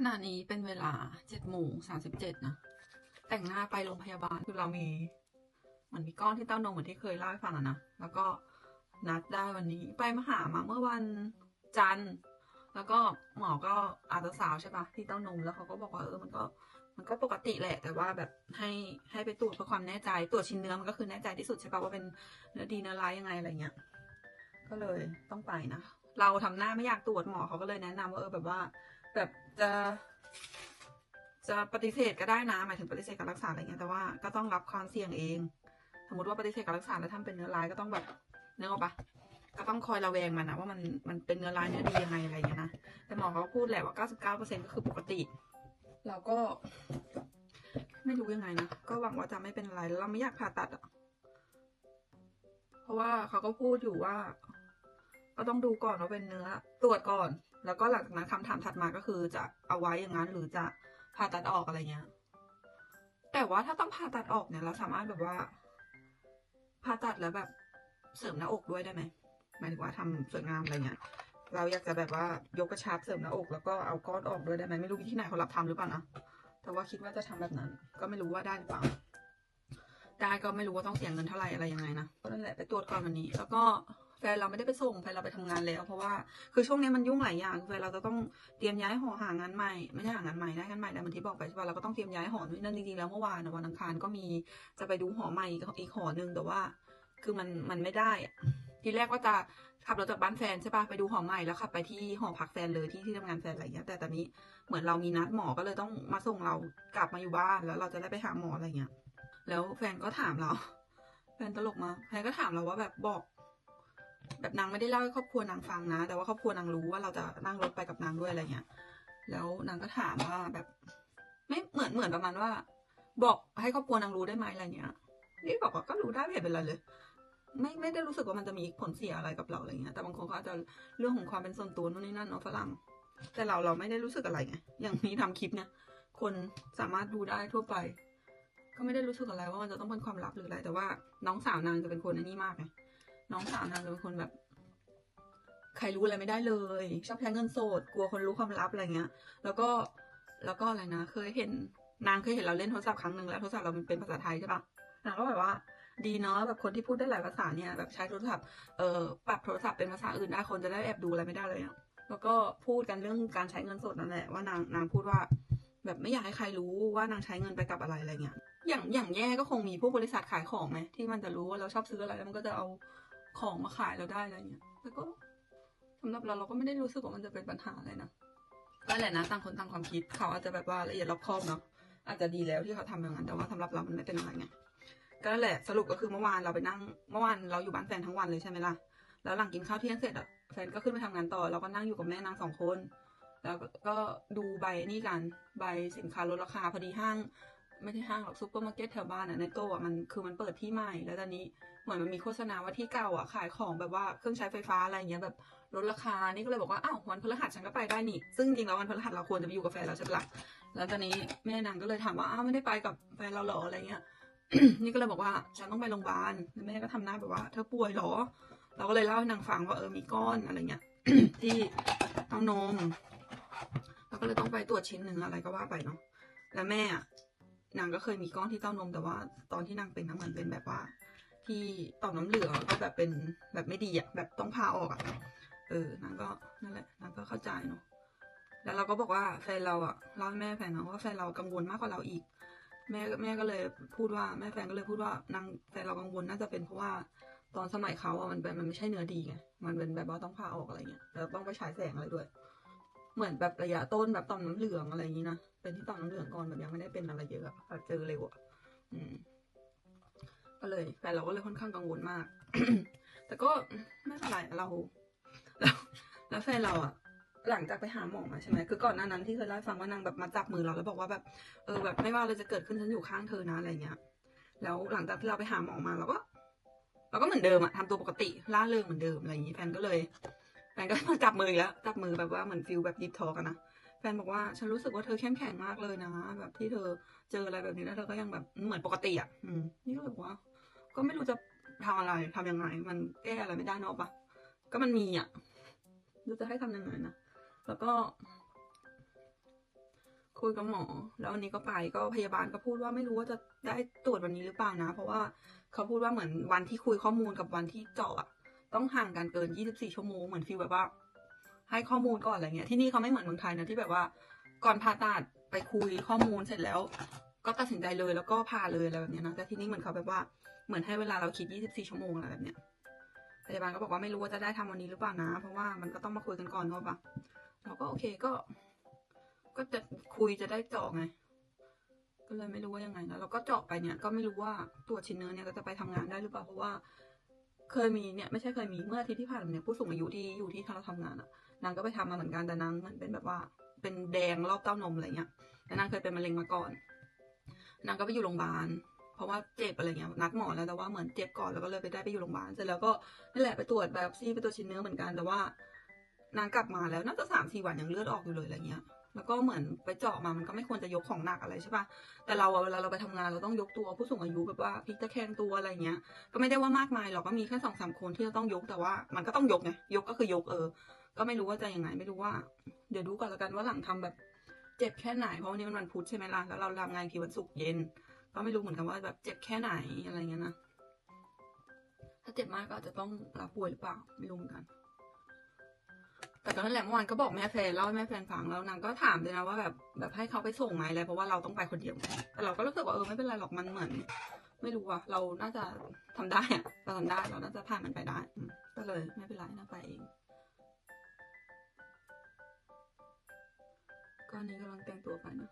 ขณะนี้เป็นเวลาเจ็ดโมงสามสิบเจ็ดนะ แต่งหน้าไปโรงพยาบาลคือเรามีเหมันมีก้อนที่เต้านมเหมือนที่เคยเล่าให้ฟังนะ แล้วก็นัดได้วันนี้ไปมาหามาเมื่อวันจันทร์ แล้วก็หมอก็อาจจะสาวใช่ปะที่เต้านมแล้วเขาก็บอกว่าเออมันก็มันก็ปกติแหละ แต่ว่าแบบให้ให้ไปตรวจเพื่อความแน่ใจ ตรวจชิ้นเนื้อมันก็คือแน่ใจที่สุดใช่ปะว่าเป็นเนื้อดีเนื้อร้ายยังไงอะไรเงี้ย ก็เลยต้องไปนะ เราทำหน้าไม่อยากตรวจหมอเขาก็เลยแนะนำว่าเออแบบว่า แบบจะจะปฏิเสธก็ได้นะหมายถึงปฏิเสธการรักษาอะไรเงี้ยแต่ว่าก็ต้องรับความเสี่ยงเอง สมมติว่าปฏิเสธการรักษาแล้วทำเป็นเนื้อร้ายก็ต้องแบบเนื้อออกปะก็ต้องคอยระแวงมันนะว่ามันมันเป็นเนื้อร้ายเนื้อดียังไงอะไรเงี้ยนะแต่หมอเขาพูดแหละว่า 99%ก็คือปกติ เราก็ ไม่รู้ยังไงนะก็หวังว่าจะไม่เป็นอะไรเราไม่อยากผ่าตัดอะเพราะว่าเขาก็พูดอยู่ว่า ก็ต้องดูก่อนว่าเป็นเนื้อ ตรวจก่อน แล้วก็หลังจากนั้นคำถามถัดมาก็คือจะเอาไว้อย่างนั้นหรือจะผ่าตัดออกอะไรเงี้ย แต่ว่าถ้าต้องผ่าตัดออกเนี่ยเราสามารถแบบว่าผ่าตัดแล้วแบบเสริมหน้าอกด้วยได้ไหมหมายถึงว่าทำสวยงามอะไรเงี้ย เราอยากจะแบบว่ายกกระชับเสริมหน้าอกแล้วก็เอาก้อนออกด้วยได้ไหมไม่รู้ที่ไหนเขารับทำหรือเปล่านะแต่ว่าคิดว่าจะทำแบบนั้น ก็ไม่รู้ว่าได้หรือเปล่าได้ก็ไม่รู้ว่าต้องเสียเงินเท่าไหร่อะไรยังไงนะก็นั่นแหละไปตรวจก่อนวันนี้ แล้วก็ แฟนเราไม่ได้ไปส่งแฟนเราไปทำงานแล้ว เพราะว่าคือช่วงนี้มันยุ่งหลายอย่างแฟนเราจะต้องเตรียมย้ายหอหางานใหม่ไม่ใช่หางานใหม่ได้งานใหม่แต่เหมือนที่บอกไปใช่ปะเราก็ต้องเตรียมย้ายหอนู่นนั่นจริงๆแล้วเมื่อวานวันอังคารก็มีจะไปดูหอใหม่อีกหอหนึ่งแต่ว่า คือมันมันไม่ได้อะทีแรกว่าจะขับรถจากบ้านแฟนใช่ปะไปดูหอใหม่แล้วขับไปที่หอพักแฟนเลยที่ที่ทำงานแฟนอะไรเงี้ยแต่ตอนนี้เหมือนเรามีนัดหมอก็เลยต้องมาส่งเรากลับมาอยู่บ้านแล้วเราจะได้ไปหาหมออะไรเงี้ยแล้วแฟนก็ถามเรา แฟนตลกมาแฟนก็ถามเราว่าแบบบอก แบบนางไม่ได้เล่าให้ครอบครัวนางฟังนะ แต่ว่าครอบครัวนางรู้ว่าเราจะนั่งรถไปกับนางด้วยอะไรเงี้ย แล้วนางก็ถามว่าแบบ ไม่เหมือนเหมือนประมาณว่า บอกให้ครอบครัวนางรู้ได้ไหมอะไรเงี้ยนี่บอกว่าก็รู้ได้ไม่เห็นเป็นไรเลย ไม่ไม่ได้รู้สึกว่ามันจะมีผลเสียอะไรกับเราอะไรเงี้ย แต่บางคนเขาอาจจะเรื่องของความเป็นส่วนตัวนู่นนี่นั่นเนาะฝรั่ง แต่เราเราไม่ได้รู้สึกอะไรไง อย่างนี้ทำคลิปเนี่ย คนสามารถดูได้ทั่วไป ก็ไม่ได้รู้สึกอะไรว่ามันจะต้องเป็นความลับหรืออะไร แต่ว่าน้องสาวนางจะเป็นคนในนี่มากไง น้องสาวนางจะเป็นคนแบบ ใครรู้อะไรไม่ได้เลย ชอบใช้เงินสดกลัวคนรู้ความลับอะไรเงี้ย แล้วก็แล้วก็อะไรนะเคยเห็นนางเคยเห็นเราเล่นโทรศัพท์ครั้งหนึ่งแล้วโทรศัพท์เรามันเป็นภาษาไทยใช่ปะนางก็แบบว่า ดีเนาะแบบคนที่พูดได้หลายภาษาเนี่ยแบบใช้โทรศัพท์เอ่อปรับโทรศัพท์เป็นภาษาอื่นได้คนจะได้แอบดูอะไรไม่ได้เลยอะแล้วก็พูดกันเรื่องการใช้เงินสดนั่นแหละว่านางนางพูดว่า แบบไม่อยากให้ใครรู้ว่านางใช้เงินไปกับอะไรอะไรเงี้ยอย่างอย่างแย่ก็คงมีพวกบริษัทขายของไหมที่มันจะรู้ว่าเราชอบซื้ออะไรแล้วมันก็จะเอา ของมาขายเราได้อะไรเงี้ยแต่ก็สำหรับเราเราก็ไม่ได้รู้สึกว่ามันจะเป็นปัญหาอะไรนะก็แหละนะต่างคนต่างความคิดเขาอาจจะแบบว่าละเอียดรอบคอบเนาะอาจจะดีแล้วที่เขาทำอย่างนั้นแต่ว่าสำหรับเรามันไม่เป็นอะไรไงก็แหละสรุปก็คือเมื่อวานเราไปนั่งเมื่อวานเราอยู่บ้านแฟนทั้งวันเลยใช่ไหมล่ะแล้วหลังกินข้าวเที่ยงเสร็จอะแฟนก็ขึ้นไปทำงานต่อ เราก็นั่งอยู่กับแม่นางสองคน แล้วก็ดูใบนี่กันใบสินค้าลดราคาพอดีห้าง ไม่ใช่ห้างหรอกซูเปอร์มาร์เก็ตแถวบ้านอะในโตอะมันคือมันเปิดที่ใหม่ แล้วตอนนี้เหมือนมันมีโฆษณาว่าที่เก่าอะขายของแบบว่าเครื่องใช้ไฟฟ้าอะไรเงี้ยแบบลดราคา นี่ก็เลยบอกว่าอ้าววันพฤหัสฉันก็ไปได้นี่ ซึ่งจริงแล้ววันพฤหัสเราควรจะไปอยู่กับแฟนเราใช่ปะล่ะแล้วตอนนี้แม่นางก็เลยถามว่าอ้าวไม่ได้ไปกับแฟนเราหรออะไรเงี้ย นี่ก็เลยบอกว่าฉันต้องไปโรงพยาบาลแล้วแม่ก็ทำหน้าแบบว่า เธอป่วยหรอ เราก็เลยเล่าให้นางฟังว่าเออมีก้อนอะไรเงี้ยที่เต้านมแล้วก็เลยต้องไปตรวจชิ้นหนึ่งอะไรก็ว่าไปเนาะแล้วแม่อะ นางก็เคยมีก้อนที่เต้านมแต่ว่า ตอนที่นางเป็นนะเหมือนเป็นแบบว่า ที่ต่อมน้ำเหลืองก็แบบเป็นแบบไม่ดีอะแบบต้องพาออกอะเออนางก็นั่นแหละนางก็เข้าใจเนาะแล้วเราก็บอกว่าแฟนเราอะเล่าให้แม่แฟนนาะว่าแฟนเรากังวลมากกว่าเราอีก แม่แม่ก็เลยพูดว่าแม่แฟนก็เลยพูดว่านางแฟนเรากังวลน่าจะเป็นเพราะว่าตอนสมัยเขาอะมันเป็นมันไม่ใช่เนื้อดีไงมันเป็นแบบว่าต้องผ่าออกอะไรเงี้ยแล้วต้องไปฉายแสงอะไรด้วย เหมือนแบบระยะต้นแบบต่อมน้ำเหลืองอะไรอย่างนี้นะ เป็นที่ต่อมน้ำเหลืองก่อนแบบยังไม่ได้เป็นอะไรเยอะอะแบบเจอเร็วอะอืมก็เลยแฟนเราก็เลยค่อนข้างกังวลมาก แต่ก็ไม่เป็นไรเราแล้วแล้วแฟนเราอะหลังจากไปหาหมอมาใช่ไหมคือก่อนหน้านั้นที่เคยเล่าให้ฟังว่านางแบบมาจับมือเราแล้วบอกว่าแบบเออแบบไม่ว่าอะไรจะเกิดขึ้นฉันอยู่ข้างเธอนะอะไรเงี้ย แล้วหลังจากที่เราไปหาหมอมาเราก็เราก็เหมือนเดิมอะทำตัวปกติล่าเริงเหมือนเดิมอะไรอย่างนี้แฟนก็เลยแฟนก็มาจับมืออีกแล้วจับมือแบบว่าเหมือนฟิลแบบดิฟทอกันนะ แฟนบอกว่าฉันรู้สึกว่าเธอเข้มแข็งมากเลยนะแบบที่เธอเจออะไรแบบนี้แล้วเธอก็ยังแบบเหมือนปกติอะอนี่ก็เลยบอกว่า ก็ไม่รู้จะทำอะไรทำยังไง มันแก้อะไรไม่ได้เนอะปะก็มันมีอะรู้จะให้ทำยังไงนะแล้วก็ คุยกับหมอ แล้ววันนี้ก็ไปก็พยาบาลก็พูดว่าไม่รู้ว่าจะได้ตรวจวันนี้หรือเปล่านะ เพราะว่าเขาพูดว่าเหมือนวันที่คุยข้อมูลกับวันที่เจาะอะต้องห่างกันเกิน 24 ชั่วโมงเหมือนฟีลแบบว่า ให้ข้อมูลก่อนอะไรเงี้ยที่นี่เขาไม่เหมือนเมืองไทยนะที่แบบว่า ก่อนผ่าตัดไปคุยข้อมูลเสร็จแล้ว ก็ตัดสินใจเลยแล้วก็ผ่าเลยอะไรแบบเนี้ยนะแต่ที่นี่เหมือนเขาแบบว่าเหมือนให้เวลาเราคิด 24 ชั่วโมงอะไรแบบเนี้ยพยาบาลก็บอกว่าไม่รู้ว่าจะได้ทำวันนี้หรือเปล่านะ เพราะว่ามันก็ต้องมาคุยกันก่อนเนอะปะเราก็โอเคก็ ก็จะคุยจะได้เจาะไง ก็เลยไม่รู้ว่ายังไงนะแล้วก็เจาะไปเนี่ย ก็ไม่รู้ว่าตรวจชิ้นเนื้อเนี่ยก็จะไปทำงานได้หรือเปล่าเพราะว่า เคยมีเนี่ยไม่ใช่เคยมีเมื่ออาทิตย์ที่ผ่านมาเนี่ยผู้สูงอายุที่อยู่ที่เราทำงานอะ นางก็ไปทำมาเหมือนกันแต่นางมันเป็นแบบว่าเป็นแดงรอบเต้านมอะไรเงี้ยแล้วนางเคยเป็นมะเร็งมาก่อน นางก็ไปอยู่โรงพยาบาลเพราะว่าเจ็บอะไรเงี้ยนัดหมอแล้วแต่ว่าเหมือนเจ็บก่อนแล้วก็เลยไปได้ไปอยู่โรงพยาบาลเสร็จแล้วก็นั่แหละไปตรวจไบออปซีไปตรวจชิ้นเนื้อเหมือนกันแต่ว่านางกลับมาแล้วน่าจะสามสี่วันยังเลือดออกอยู่เลยอะไรเงี้ยแล้วก็เหมือนไปเจาะมามันก็ไม่ควรจะยกของหนักอะไรใช่ปะแต่เราอะเวลาเราไปทำงานเราต้องยกตัวผู้สูงอายุแบบว่าพลิกตะแคงตัวอะไรเงี้ย ก็ไม่ได้ว่ามากมายหรอกก็มีแค่สองสามคนที่จะต้องยกแต่ว่า มันก็ต้องยกไงยกก็คือยกเออ ก็ไม่รู้ว่าจะยังไงไม่รู้ว่า เดี๋ยวดูก่อนล้วกันว่าหลังทำแบบเจ็บแค่ไหน เพราะวันนี้มันวันพุธใช่ไหมล่ะแล้วเราทำงานทีวันศุกร์เย็น ก็ไม่รู้เหมือนกันว่าแบบเจ็บแค่ไหนอะไรเงี้ยนะถ้าเจ็บมากก็อาจจะต้องรับป่วยหรือเปล่าไม่รู้เหมือนกัน แต่ก็นั่นแหละเมื่อวานก็บอกแม่แฟนเล่าให้แม่แฟนฟังแล้วนางก็ถามเลยนะว่าแบบแบบให้เขาไปส่งไหมอะไรเพราะว่าเราต้องไปคนเดียวแต่เราก็รู้สึกว่าเออไม่เป็นไรหรอกมันเหมือน ไม่รู้อะเราน่าจะทำได้อะเราทำได้เราน่าจะผ่านมันไปได้ก็เลยไม่เป็นไรนะไปเอง ก็อันนี้กำลังแต่งตัวไปนะ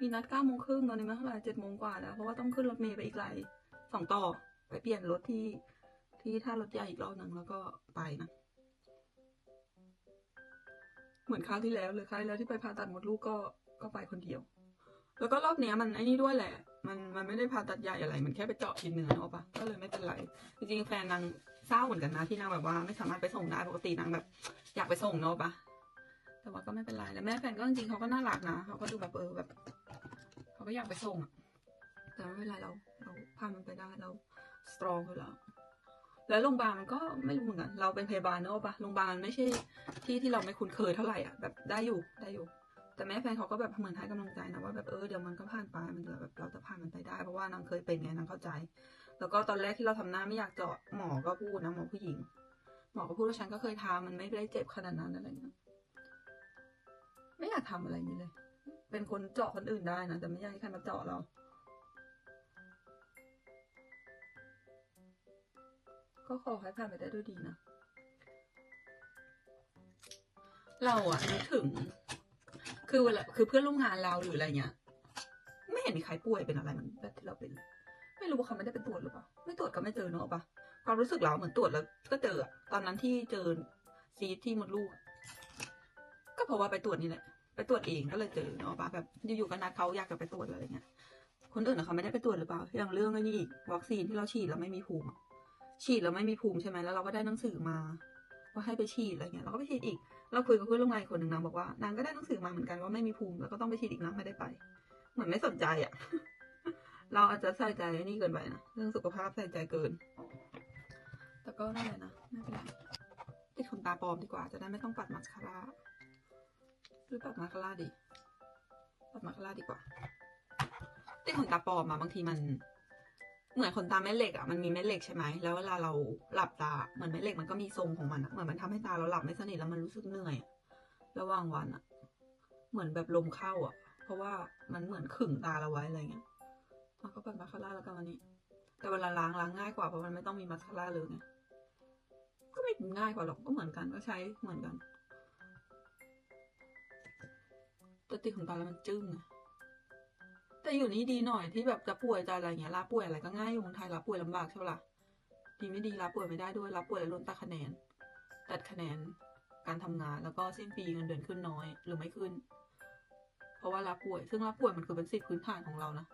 มีนัดเก้าโมงครึ่งตอนนี้มันเท่าไหร่เจ็ดโมงกว่าแล้วเพราะว่าต้องขึ้นรถเมล์ไปอีกหลายสองต่อ ไปเปลี่ยนรถที่ที่ท่ารถใหญ่อีกรอบหนึ่งแล้วก็ไปนะ เหมือนคราวที่แล้วเลยคราวที่แล้วที่ไปผ่าตัดหมดลูกก็ก็ไปคนเดียว แล้วก็รอบเนี้ยมันไอ้นี่ด้วยแหละ มันมันไม่ได้ผ่าตัดใหญ่อะไร มันแค่ไปเจาะชิ้นเนื้อเนาะปะก็เลยไม่เป็นไร จริงๆแฟนนางเศร้าเหมือนกันนะที่นางแบบว่าไม่สามารถไปส่งได้ปกตินางแบบ อยากไปส่งเนาะปะ แต่ว่าก็ไม่เป็นไรแล้วแม่แฟนก็จริงๆเขาก็น่ารักนะเขาก็ดูแบบเออแบบเขาก็อยากไปส่งอะแต่ไม่เป็นไรเราเราผ่ามันไปได้เราสตรองอยู่แล้วแล้วโรงพยาบาลมันก็ไม่รู้เหมือนกันเราเป็นพยาบาลเนอะปะโรงพยาบาลไม่ใช่ที่ที่เราไม่คุ้นเคยเท่าไหร่อะแบบได้อยู่ได้อยู่ แต่แม่แฟนเขาก็แบบเหมือนให้กำลังใจนะว่าแบบเออเดี๋ยวมันก็ผ่านไปมันจะแบบเราจะผ่านมันไปได้เพราะว่านางเคยเป็นไงนางเข้าใจ แล้วก็ตอนแรกที่เราทำหน้าไม่อยากเจาะหมอก็พูดนะหมอผู้หญิง หมอก็พูดว่าฉันก็เคยทำมันไม่ได้เจ็บขนาดนั้นอะไรเงี้ย ไม่อยากทำอะไรอย่างนี้เลย เป็นคนเจาะคนอื่นได้นะแต่ไม่อยากให้ใครมาเจาะเรา ก็ขอให้ผ่านไปได้ด้วยดีนะ เราอะนึกถึง คือเวลาคือเพื่อนร่วมงานเราหรืออะไรเงี้ยไม่เห็นมีใครป่วยเป็นอะไรเหมันแบบที่เราเป็น ไม่รู้ว่าเขาไม่ได้เป็นตรวจหรือเปล่า ไม่ตรวจก็ไม่เจอเนอะปะความรู้สึกเราเหมือนตรวจแล้วก็เจอตอนนั้นที่เจอซีที่มดลูก ก็เพราะว่าไปตรวจนี่แหละ ตรวจเองก็เลยเจอเนอะปะแบบอยู่ๆก็นัดเขาอยากจะไปตรวจอะไรเงี้ยคนอื่นเขาไม่ได้ไปตรวจหรือเปล่าอย่างเรื่องนี่อีกวัคซีนที่เราฉีดแล้วไม่มีภูมิ ฉีดแล้วไม่มีภูมิใช่ไหมแล้วเราก็ได้หนังสือมาว่าให้ไปฉีดอะไรเงี้ยเราก็ไปฉีดอีก เราคุยกับเพื่อนร่วมงานคนหนึ่งนางบอกว่านางก็ได้หนังสือมาเหมือนกันว่าไม่มีภูมิแล้วก็ต้องไปฉีดอีกนะไม่ได้ไป เหมือนไม่สนใจอะเราอาจจะใส่ใจนี่เกินไปนะเรื่องสุขภาพใส่ใจเกิน แต่ก็นั่นแหละนะไม่เป็นไรติดขนตาปลอมดีกว่าจะได้ไม่ต้องปัดมาสคาร่า รือปัดมาคาร่าดีปัดมาคาร่าดีกว่าติดขนตาปลอมมาบางทีมัน เหมือนขนตาแม่เหล็กอะมันมีแม่เหล็กใช่ไหมแล้วเวลาเราหลับตาเหมือนแม่เหล็กมันก็มีทรงของมันอะเหมือนมันทำให้ตาเราหลับไม่สนิทแล้วมันรู้สึกเหนื่อยระหว่างวันอะเหมือนแบบลมเข้าอะ เพราะว่ามันเหมือนขึงตาเราไว้อะไรเงี้ยเราก็เปัดมาคาร่าแล้วกันวันนี้ แต่เวลาล้างล้างง่ายกว่าเพราะมันไม่ต้องมีมาคาร่าเลยไงก็ไม่ง่ายกว่าหรอกก็เหมือนกันก็ใช้เหมือนกัน แต่ติดขนตาแล้วมันจึ้งแต่อยู่นี่ดีหน่อยที่แบบจะป่วยจะอะไรเงี้ยลาป่วยอะไรก็ง่ายอยู่เมืองไทยลาป่วยลำบากใช่ปะล่ะดีไม่ดีลาป่วยไม่ได้ด้วยลาป่วยแล้วโดนตัดคะแนน ตัดคะแนนการทำงานแล้วก็สิ้นปีเงินเดือนขึ้นน้อยหรือไม่ขึ้น เพราะว่าลาป่วย ซึ่งลาป่วยมันคือเป็นสิทธิพื้นฐานของเรานะ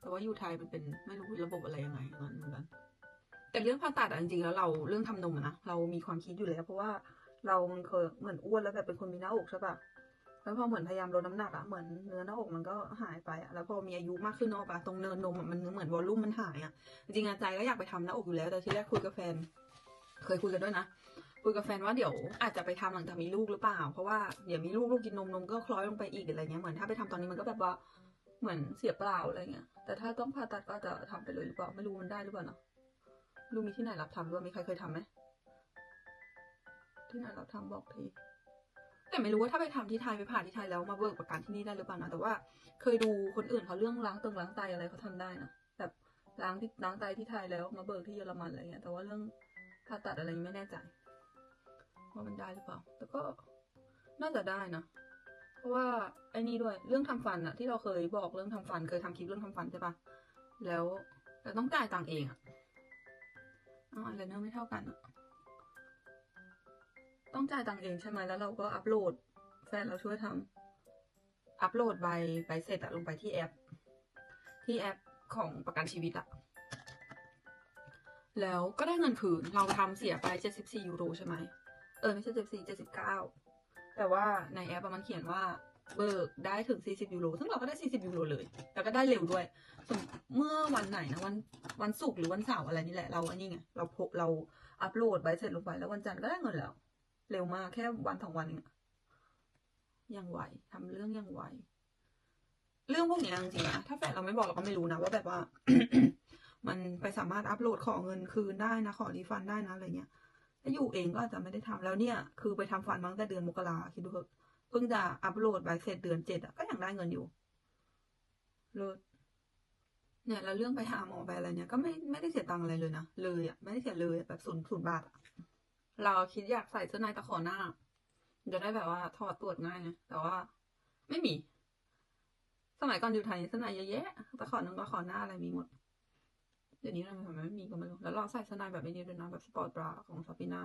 แต่ว่าอยู่ไทยมันเป็นไม่รู้ระบบอะไรยังไงอย่างนั้นเหมือนกันแต่เรื่องผ่าตัดจริงๆแล้วเราเรื่องทำนมนะเรามีความคิดอยู่แล้ว เพราะว่าเรามันเคยเหมือนอ้วนแล้วแบบเป็นคนมีหน้าอกใช่ปะ แล้วพอเหมือนพยายามลดน้ำหนักอะเหมือนเนื้อหน้าอกมันก็หายไปอะแล้วพอมีอายุมากขึ้นเนอะปะตรงเนินนมมันเหมือนวอลลุ่มมันหายอะจริงๆใจก็อยากไปทำหน้าอกอยู่แล้ว แต่ที่แรกคุยกับแฟน เคยคุยกันด้วยนะคุยกับแฟนว่าเดี๋ยวอาจจะไปทำหลังจากมีลูกหรือเปล่า เพราะว่าเดี๋ยวมีลูกลูกกินนมนมก็คล้อยลงไปอีกอะไรเงี้ยเหมือนถ้าไปทำตอนนี้มันก็แบบว่าเหมือนเสียเปล่าอะไรเงี้ย แต่ถ้าต้องผ่าตัดก็จะทำไปเลยหรือเปล่า ไม่รู้มันได้หรือเปล่าเนาะรู้มีที่ไหนรับทำหรือว่ามีใครเคยทำไหมที่ไหนรับทำบอกที แต่ไม่รู้ว่าถ้าไปทำที่ไทยไปผ่าที่ไทยแล้วมาเบิกประกันที่นี่ได้หรือเปล่านะแต่ว่าเคยดูคนอื่นเขาเรื่องล้างตรงล้างไตอะไรเขาทำได้นะแบบล้างที่ล้างไตที่ไทยแล้วมาเบิกที่เยอรมันอะไรเงี้ยแต่ว่าเรื่องผ่าตัดอะไรไม่แน่ใจว่ามันได้หรือเปล่า แต่ก็น่าจะได้นะ เพราะว่าไอ้นี่ด้วยเรื่องทำฟันอะที่เราเคยบอกเรื่องทำฟัน เคยทำคลิปเรื่องทำฟันใช่ปะแล้วเราต้องจ่ายตังเองอะเอาอะไรเนอร์ไม่เท่ากันอะ ต้องจ่ายตังค์เองใช่ไหมแล้วเราก็อัปโหลด แฟนเราช่วยทำอัปโหลดใบใบเสร็จอะลงไปที่แอป ที่แอปของประกันชีวิตอะแล้วก็ได้เงินคืนเราทำเสียไป 74 ยูโรใช่ไหมเออ ไม่ใช่ 74 79 แต่ว่าในแอปมันเขียนว่าเบิกได้ถึง 40 ยูโร ซึ่งเราก็ได้ 40 ยูโรเลย แล้วก็ได้เร็วด้วย เมื่อวันไหนนะ วันวันศุกร์หรือวันเสาร์อะไรนี่แหละ เราอันนี้ไง เราโพเราอัปโหลดใบเสร็จลงไป แล้ววันจันทร์ก็ได้เงินแล้ว เร็วมากแค่วันสองวันเองยังไหวทำเรื่องยังไหว เรื่องพวกนี้จริงๆนะถ้าแฟนเราไม่บอกเราก็ไม่รู้นะว่าแบบว่า มันไปสามารถอัปโหลดขอเงินคืนได้นะขอรีฟันได้นะอะไรเงี้ยถ้าอยู่เองก็อาจจะไม่ได้ทำแล้วเนี่ย คือไปทำฟันมาตั้งแต่เดือนมกราคิดดูเถอะเพิ่งจะอัปโหลดใบเสร็จเดือนเจ็ดอะก็ยังได้เงินอยู่เลิศเนี่ยแล้วเรื่องไปหาหมอไปอะไรเนี่ยก็ไม่ไม่ได้เสียตังค์อะไรเลยนะเลยอะไม่ได้เสียเลยแบบศูนย์ศูนย์บาทอะ เราคิดอยากใส่เสื้อในตะขอหน้า จะได้แบบว่าถอดตรวจง่ายไงแต่ว่าไม่มี สมัยก่อนอยู่ไทยเสื้อในเยอะแยะตะขอหนึงตะขอหน้าอะไรมีหมด เดี๋ยวนี้เราทำไมไม่มีก็ไม่รู้ แล้วเราใส่เสไนแบบนี้ด้วยนะแบบสปอร์ตบราของซาปิน่า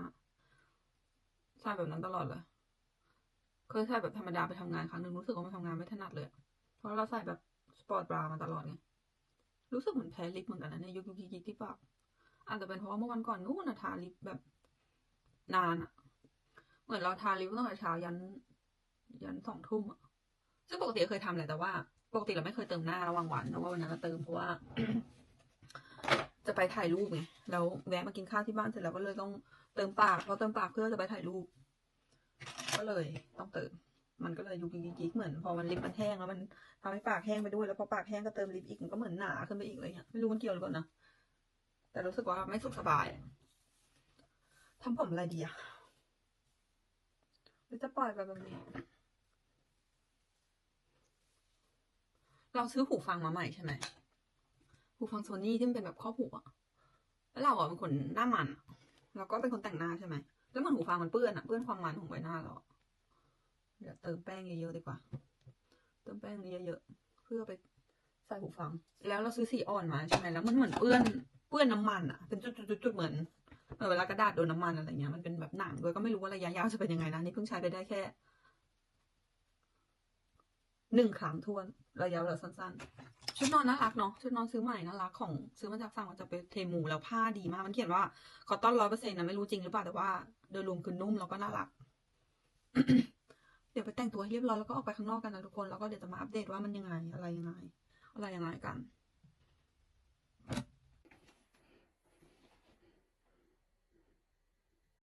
ใส่แบบนั้นตลอดเลยเคยใส่แบบธรรมดาไปทำงานครั้งหนึ่งรู้สึกว่ามันทำงานไม่ถนัดเลย เพราะเราใส่แบบสปอร์ตบรามาตลอดไงรู้สึกเหมือนแพ้ลิปเหมือนกันนะเนี่ยยุกยุกยิกยิกที่ปากอาจจะเป็นเพราะว่าเมื่อวันก่อนนู้นนะทาลิปแบบ นานอะเหมือนเราทาลิปตั้งแต่เช้ายัน ยันสองทุ่มอะซึ่งปกติเคยทำแหละแต่ว่า ปกติเราไม่เคยเติมหน้าระหว่างวันแต่ว่าวันนั้นเราเติมเพราะว่า จะไปถ่ายรูปไงแล้วแวะมากินข้าวที่บ้านเสร็จแล้วก็เลยต้องเติมปากเพอเติมปากเพื่อจะไปถ่ายรูป ก็เลยต้องเติม มันก็เลยยุกยิกยิกเหมือน พอมันลิปมันแห้งแล้วมันทำให้ปากแห้งไปด้วยแล้วพอปากแห้งก็เติมลิปอีกมันก็เหมือนหนาขึ้นไปอีกเลยเนี่ยไม่รู้มันเกี่ยวหรือเปล่านะแต่รู้สึกว่าไม่สุขสบาย ทำผมอะไรดีอะหรือจะปล่อยไปแบบนี้ เราซื้อหูฟังมาใหม่ใช่ไหม หูฟังโซนี่ที่มันเป็นแบบครอบหูอะแล้วเราอะเป็นคนหน้ามัน เราก็เป็นคนแต่งหน้าใช่ไหม แล้วมันหูฟังมันเปื้อนอะเปื้อนความมันของใบหน้าเรา เดี๋ยวเติมแป้งเยอะๆดีกว่า เติมแป้งนี้เยอะๆเพื่อไปใส่หูฟัง แล้วเราซื้อสีอ่อนมาใช่ไหมแล้วมันเหมือนเปื้อน เปื้อนน้ำมันอะเป็นจุดๆๆเหมือน เวลากระดาษโดนน้ำมันอะไรเงี้ยมันเป็นแบบหนังด้วยก็ไม่รู้ว่าระยะยาวจะเป็นยังไงนะนี่เพิ่งใช้ไปได้แค่หนึ่งครั้งทวนระยะเวลาสั้นๆ ชุดนอนน่ารักเนาะชุดนอนซื้อใหม่น่ารักของซื้อมาจากสั่งมาจากเทมูแล้วผ้าดีมาก มันเขียนว่าคอตตอนร้อยเปอร์เซ็นต์นะไม่รู้จริงหรือเปล่าแต่ว่า โดยรวมคือนุ่มแล้วก็น่ารัก เดี๋ยวไปแต่งตัวให้เรียบร้อยแล้วก็ออกไปข้างนอกกันนะทุกคนแล้วก็เดี๋ยวจะมาอัปเดตว่ามันยังไงอะไรยังไงอะไรยังไงกัน